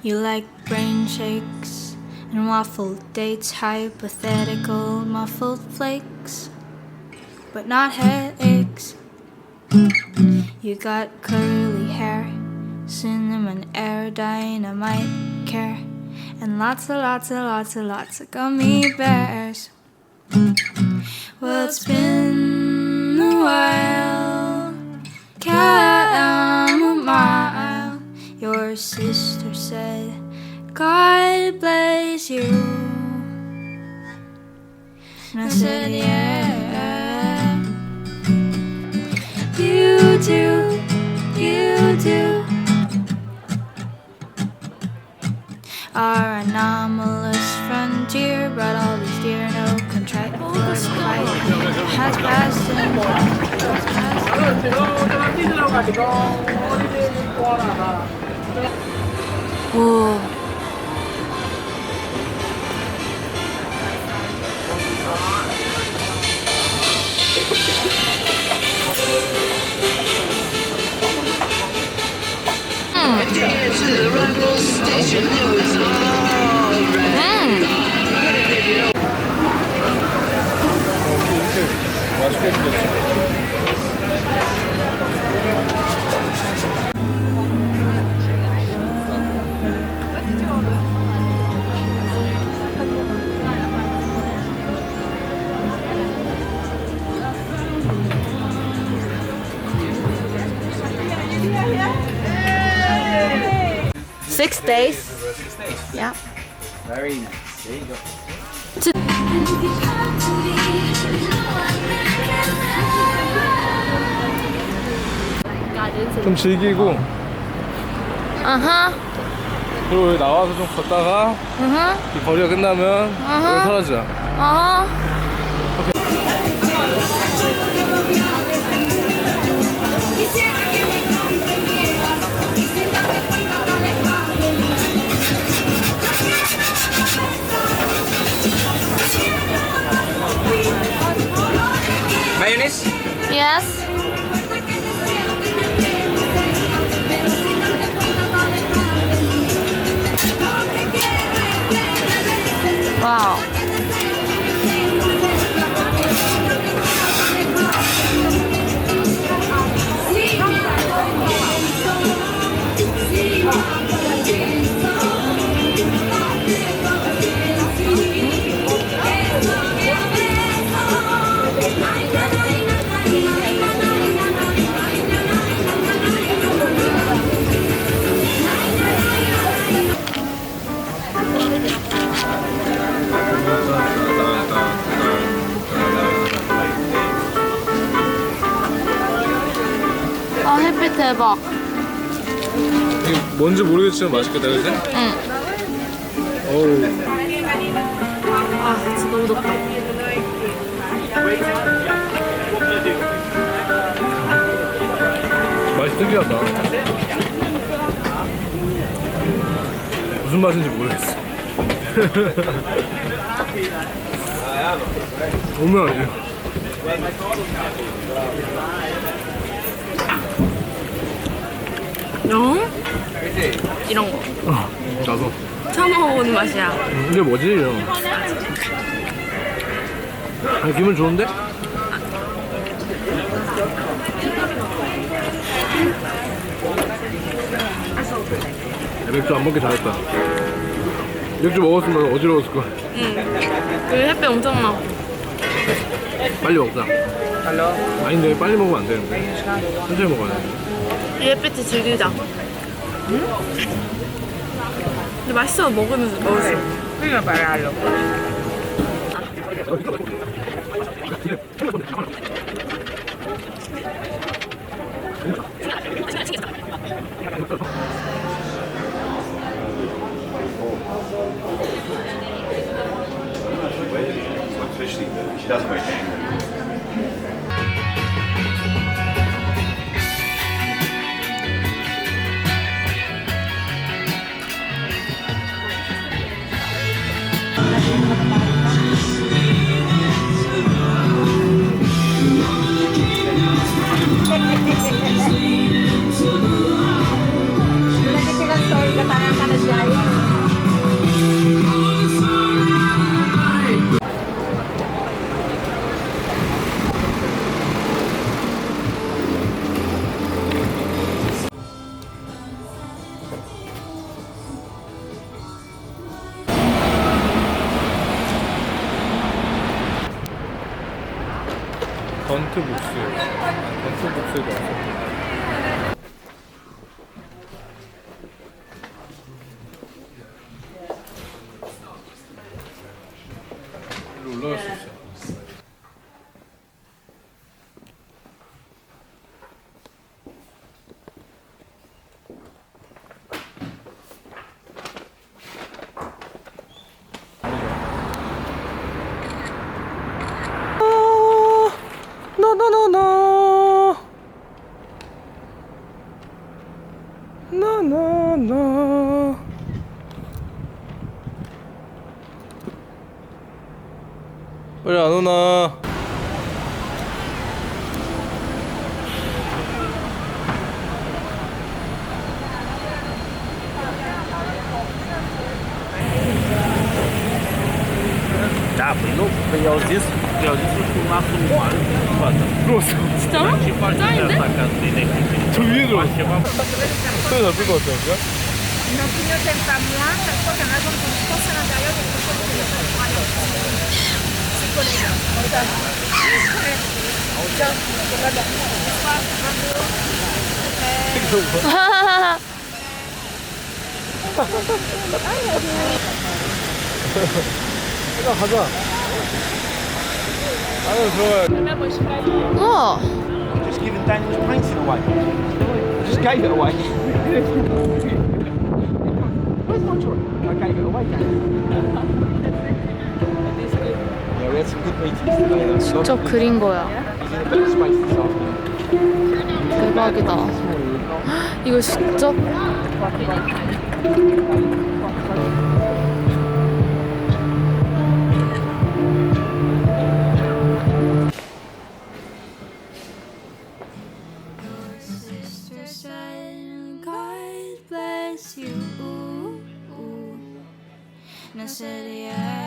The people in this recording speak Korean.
You like brain shakes and waffle dates, hypothetical muffled flakes, but not headaches. You got curly hair, cinnamon air, dynamite care, and lots and lots and lots and lots of gummy bears. Well, it's been a while, chamomile. Sister said, God bless you. And I said, Yeah. You do, you do. Our anomalous frontier brought all these deer, no contrite fight. Has passed has passed. 오. 맛 Six days. Yeah. Very nice. There you go. 좀 즐기고 아하. 그리고 여기 나와서 좀 걷다가 아하. 이 거리가 끝나면 아하. 여기 사라지자. 아하. Mayonnaise? Yes. 아 햇빛 대박. 이게 뭔지 모르겠지만 맛있겠다, 그지? 응. 어우, 아 진짜 너무 덥다. 맛이 특이하다. 무슨 맛인지 모르겠어. 오면 아니에요. 영? 이런 거. 어, 나도. 처음 먹어보는 맛이야. 음, 이게 뭐지? 이런. 아, 기분 좋은데? 야, 맥주 안 먹기 잘했다. 맥주 먹었으면 어지러웠을 거야. 응. 여기 햇빛 엄청 나. 빨리 먹자. 아닌데 빨리 먹으면 안 되는데. 천천히 먹어야 돼. 이 햇빛을 즐기자. 근데 맛있어 먹으면서 먹을 수. She doesn't wear tango. Sweet. 북스. 던트 북스도 왔어. 일로 올라갈 수 있어. 나나나나 나나나 빨리 안 오나 진짜로? 짱인데? 저 위에 것 porque no te hagas que no son tuyas. Sí, con ella. 가자 가자 안으로 들어가야 우와. Just giving Daniel's painting away. Just gave it away. Where's my drawing? I gave it away, Daniel. 직접 그린 거야. 대박이다. 이거 said, yeah.